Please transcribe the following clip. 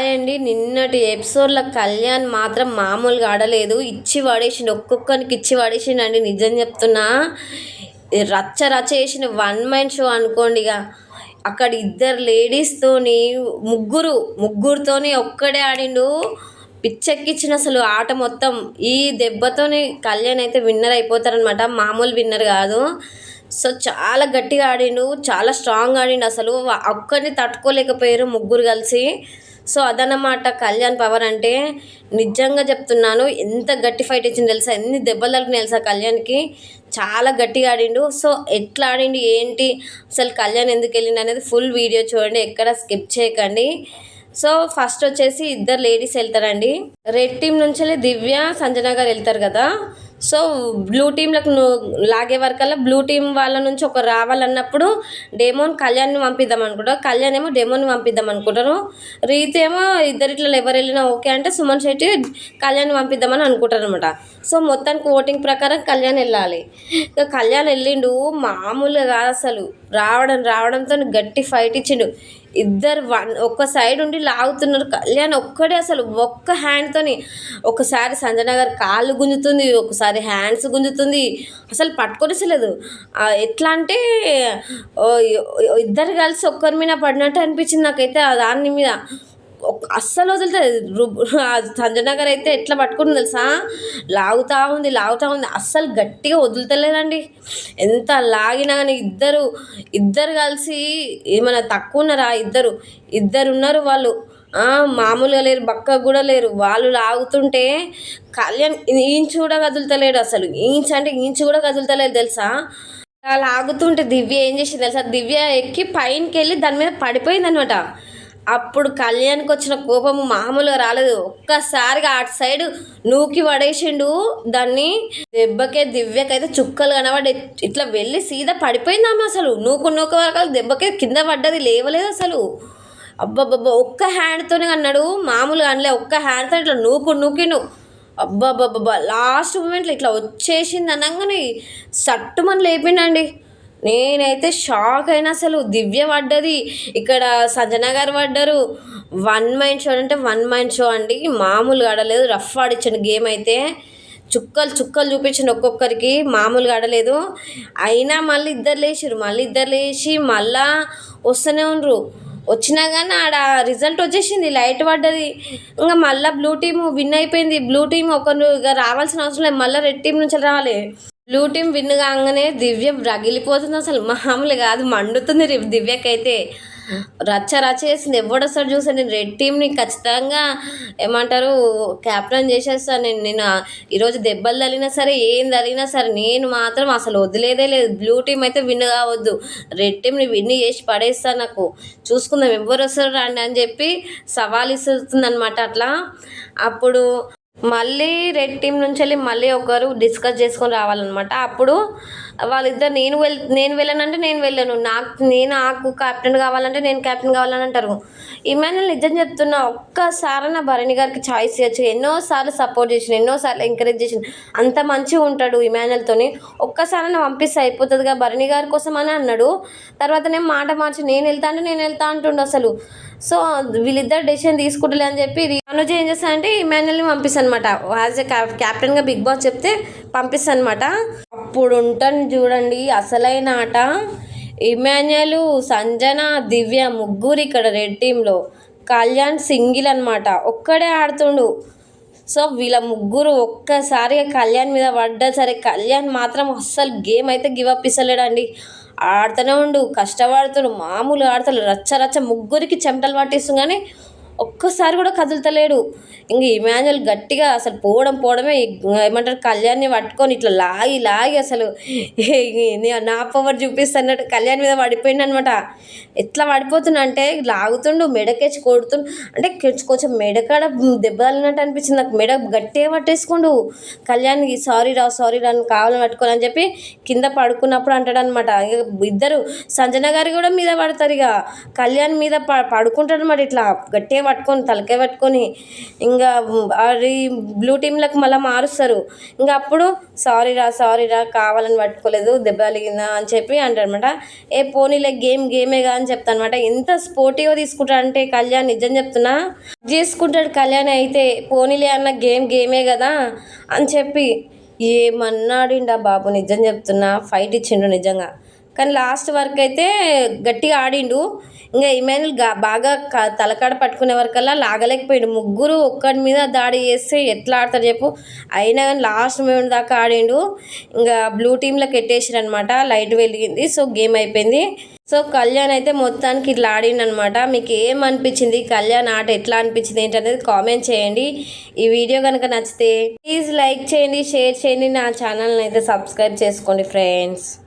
Hi అండి నిన్నటి ఎపిసోడ్లో కళ్యాణ్ మాత్రం మామూలుగా ఆడలేదు. ఇచ్చి పడేసిండు ఒక్కొక్కరికి ఇచ్చి పడేసిండు నిజం చెప్తున్నా. రచ్చ రచ్చ చేసిన వన్ మైండ్ షో అనుకోండి ఇక అక్కడ ఇద్దరు లేడీస్తోని ముగ్గురు ముగ్గురుతోని ఒక్కడే ఆడిండు. పిచ్చెక్కిచ్చిన అసలు ఆట మొత్తం. ఈ దెబ్బతోనే కళ్యాణ్ అయితే విన్నర్ అయిపోతారనమాట మామూలు విన్నర్ కాదు. సో చాలా గట్టిగా ఆడిండు చాలా స్ట్రాంగ్ ఆడిండు అసలు. ఒక్కరిని తట్టుకోలేకపోయారు ముగ్గురు కలిసి. సో అదన్నమాట కళ్యాణ్ పవర్ అంటే నిజంగా చెప్తున్నాను ఎంత గట్టి ఫైట్ ఇచ్చింది తెలుసా? ఎన్ని దెబ్బలు తగిలినాయి తెలుసా కళ్యాణ్కి? చాలా గట్టిగా ఆడిండు. సో ఎట్లా ఆడిండు ఏంటి అసలు కళ్యాణ్ ఎందుకు వెళ్ళిండు అనేది ఫుల్ వీడియో చూడండి ఎక్కడ స్కిప్ చేయకండి. సో ఫస్ట్ వచ్చేసి ఇద్దరు లేడీస్ వెళ్తారండి. రెడ్ టీం నుంచి దివ్య సంజన గారు వెళ్తారు కదా? సో బ్లూ టీంలకు లాగే వరకల్లా బ్లూ టీం వాళ్ళ నుంచి ఒక రావాలన్నప్పుడు డెమోన్ కళ్యాణ్ని పంపిద్దాం అనుకుంటారు. కళ్యాణ్ ఏమో డెమోని పంపిద్దాం అనుకుంటారు. రీత్ ఏమో ఇద్దరిట్లో ఎవరు వెళ్ళినా ఓకే అంటే సుమన్ శెట్టి కళ్యాణ్ పంపిద్దామని అనుకుంటారు అనమాట సో మొత్తానికి ఓటింగ్ ప్రకారం కళ్యాణ్ వెళ్ళాలి. కళ్యాణ్ వెళ్ళిండు మామూలుగా కాదు అసలు. రావడం రావడంతో గట్టి ఫైట్ ఇచ్చిండు. ఇద్దరు వన్ ఒక్క సైడ్ ఉండి లాగుతున్నారు కళ్యాణ్ ఒక్కడే అసలు ఒక్క హ్యాండ్తోని ఒకసారి సంజనగర్ గారు కాళ్ళు గుంజుతుంది ఒకసారి హ్యాండ్స్ గుంజుతుంది. అసలు పట్టుకొనిసలేదు. ఎట్లా అంటే ఇద్దరు కలిసి ఒక్కరి మీద పడినట్టు అనిపించింది నాకైతే ఆ దాని మీద. అస్సలు వదులుతుంది రుబ్ అయితే ఎట్లా పట్టుకుంటుంది తెలుసా? లాగుతా ఉంది లాగుతా ఉంది. అస్సలు గట్టిగా వదులుతలేదండి. ఎంత లాగినా కానీ ఇద్దరు ఇద్దరు కలిసి ఏమైనా తక్కువ ఉన్నారా? ఇద్దరు ఇద్దరు ఉన్నారు వాళ్ళు. మామూలుగా లేరు బక్క కూడా లేరు. వాళ్ళు లాగుతుంటే కళ్యాణ్ ఈంచు కూడా కదులుతలేడు అసలు. ఈంచు అంటే ఈంచు కూడా కదులుతలేదు తెలుసా? అలా ఆగుతుంటే దివ్య ఏం చేసింది తెలుసా? దివ్య ఎక్కి పైనకి వెళ్ళి దాని మీద పడిపోయింది అనమాట అప్పుడు కళ్యాణ్కి వచ్చిన కోపము మామూలుగా రాలేదు. ఒక్కసారిగా అటు సైడ్ నూకి పడేసిండు. దాన్ని దెబ్బకే దివ్యకైతే చుక్కలు కనబడి ఇట్లా వెళ్ళి సీదా పడిపోయింది ఆమె అసలు. నూకు నూకు వరకు దెబ్బకే కింద పడ్డది లేవలేదు అసలు. అబ్బబ్బబ్బా ఒక్క హ్యాండ్తోనే అన్నాడు. మామూలుగా అనలే ఒక్క హ్యాండ్తో ఇట్లా నూకు నూకిను అబ్బాబ్బాబ్బా లాస్ట్ మూమెంట్లో ఇట్లా వచ్చేసింది అనగానే సట్టుమని లేపిండండి. నేనైతే షాక్ అయినా అసలు దివ్య పడ్డది. ఇక్కడ సంజన గారు పడ్డారు. వన్ మైండ్ షో అంటే వన్ మైండ్ షో అండి. మామూలుగా ఆడలేదు రఫ్ ఆడిచ్చాను గేమ్ అయితే. చుక్కలు చుక్కలు చూపించండి ఒక్కొక్కరికి. మామూలుగా ఆడలేదు. అయినా మళ్ళీ ఇద్దరు లేచిరు మళ్ళీ ఇద్దరు లేచి మళ్ళా వస్తూనే ఉండరు. వచ్చినా కానీ ఆడ రిజల్ట్ వచ్చేసింది లైట్ పడ్డది. ఇంకా మళ్ళీ బ్లూ టీమ్ విన్ అయిపోయింది. బ్లూ టీమ్ ఒకరు ఇక రావాల్సిన అవసరం లేదు. మళ్ళీ రెడ్ టీం నుంచి రావాలి. బ్లూ టీం విన్ కాగానే దివ్య రగిలిపోతుంది అసలు. మామూలు కాదు మండుతుంది దివ్యకైతే. రచ్చ రచ్చ చేసింది. ఎవడొస్తాడు చూసాను నేను రెడ్ టీమ్ని ఖచ్చితంగా ఏమంటారు క్యాప్టెన్ చేసేస్తాను నేను నేను ఈరోజు దెబ్బలు తగిలినా సరే ఏం తగిలినా సరే నేను మాత్రం అసలు వదిలేదే లేదు. బ్లూ టీం అయితే విన్ కావద్దు. రెడ్ టీంని విన్ చేసి పడేస్తాను నాకు. చూసుకుందాం ఎవరు వస్తారు రండి అని చెప్పి సవాల్ ఇస్తుంది అనమాట అట్లా. అప్పుడు మళ్ళీ రెడ్ టీం నుంచి వెళ్ళి మళ్ళీ ఒకరు డిస్కస్ చేసుకొని రావాలన్నమాట. అప్పుడు వాళ్ళిద్దరు నేను వెళ్ నేను వెళ్ళానంటే నేను వెళ్ళాను. నాకు నేను నాకు కెప్టెన్ కావాలంటే నేను కెప్టెన్ కావాలని అంటారు. ఈమెను నిజం చెప్తున్నా ఒక్కసారి నా భరణి గారికి ఛాయిస్ ఇవ్వచ్చు ఎన్నోసార్లు సపోర్ట్ చేసిన ఎన్నోసార్లు ఎంకరేజ్ చేసిన అంత మంచిగా ఉంటాడు ఇమాన్యుల్తోని ఒక్కసారి నా పంపిస్తే అయిపోతుందిగా భరణి గారి కోసం అని అన్నాడు. తర్వాత నేను మాట మార్చి నేను వెళ్తా అంటే నేను వెళ్తా అంటుండు అసలు. సో వీళ్ళిద్దరు డెసిషన్ తీసుకుంటలే అని చెప్పి మనోజ్ ఏం చేస్తాను అంటే ఇమాన్యుల్ని పంపిస్తాను అనమాట యాజ్ ఎ క్యాప్టెన్గా బిగ్ బాస్ చెప్తే పంపిస్తాను అనమాట అప్పుడు ఉంటాను చూడండి అసలైన ఆట. ఇమాన్యుయల్ సంజన దివ్య ముగ్గురు ఇక్కడ రెడ్ టీంలో కళ్యాణ్ సింగిల్ అనమాట ఒక్కడే ఆడుతుండు. సో వీళ్ళ ముగ్గురు ఒక్కసారిగా కళ్యాణ్ మీద పడ్డా సరే కళ్యాణ్ మాత్రం అస్సలు గేమ్ అయితే గివ్ అప్ ఇస్తలేడండి. ఆడుతూనే ఉండు కష్టపడుతుడు మామూలు ఆడతాడు రచ్చ రచ్చ ముగ్గురికి చెమటలు పట్టిస్తుంది కానీ ఒక్కసారి కూడా కదులుతలేడు. ఇంక ఇమాన్యుల్ గట్టిగా అసలు పోవడం పోవడమే ఏమంటారు కళ్యాణ్ని పట్టుకొని ఇట్లా లాగి లాగి అసలు నా పవర్ చూపిస్తున్నట్టు కళ్యాణ్ మీద పడిపోయింది అనమాట ఎట్లా పడిపోతున్నా అంటే లాగుతుండు మెడకేసి కొడుతుండు. అంటే కొంచెం- మెడకాడ దెబ్బ తగిలినట్టు అనిపించింది. నాకు మెడ గట్టిగా పట్టేసుకుండు. కళ్యాణ్కి సారీ రా సారీ రా కావాలని పట్టుకోని అని చెప్పి కింద పడుకున్నప్పుడు అంటాడు అనమాట ఇద్దరు సంజన గారి కూడా మీద పడతారు ఇక. కళ్యాణ్ మీద ప పడుకుంటాడు అనమాట ఇట్లా గట్టిగా పట్టుకొని తలకే పట్టుకొని ఇంకా అది బ్లూ టీంలకు మళ్ళీ మారుస్తారు. ఇంకా అప్పుడు సారీ రా సారీ రా కావాలని పట్టుకోలేదు దెబ్బ తగిలిందా అని చెప్పి అంటారనమాట ఏ పోనీలే గేమ్ గేమేగా అని చెప్తాను అనమాట ఎంత స్పోర్టివ్గా తీసుకుంటాడంటే కళ్యాణ్ నిజం చెప్తున్నా? చేసుకుంటాడు కళ్యాణ్ అయితే పోనీలే అన్న గేమ్ గేమే కదా అని చెప్పి ఏమన్నాడిండా బాబు నిజం చెప్తున్నా? ఫైట్ ఇచ్చిండు నిజంగా. కానీ లాస్ట్ వరకు అయితే గట్టిగా ఆడిండు. ఇంకా ఇమానుల్గా బాగా క- తలకాడ పట్టుకునే వరకల్లా లాగలేకపోయాడు. ముగ్గురు ఒక్కడి మీద దాడి చేస్తే ఎట్లా ఆడతారు చెప్పు. అయినా కానీ లాస్ట్ మూమెంట్ దాకా ఆడిండు. ఇంకా బ్లూ టీంలోకి ఎట్టేసారు అనమాట లైట్ వెలిగింది. సో గేమ్ అయిపోయింది. సో కళ్యాణ్ అయితే మొత్తానికి ఇట్లా ఆడిండు అనమాట మీకు ఏమనిపించింది కళ్యాణ్ ఆట ఎట్లా అనిపించింది ఏంటనేది కామెంట్ చేయండి. ఈ వీడియో కనుక నచ్చితే ప్లీజ్ లైక్ చేయండి షేర్ చేయండి. నా ఛానల్ని అయితే సబ్స్క్రైబ్ చేసుకోండి ఫ్రెండ్స్.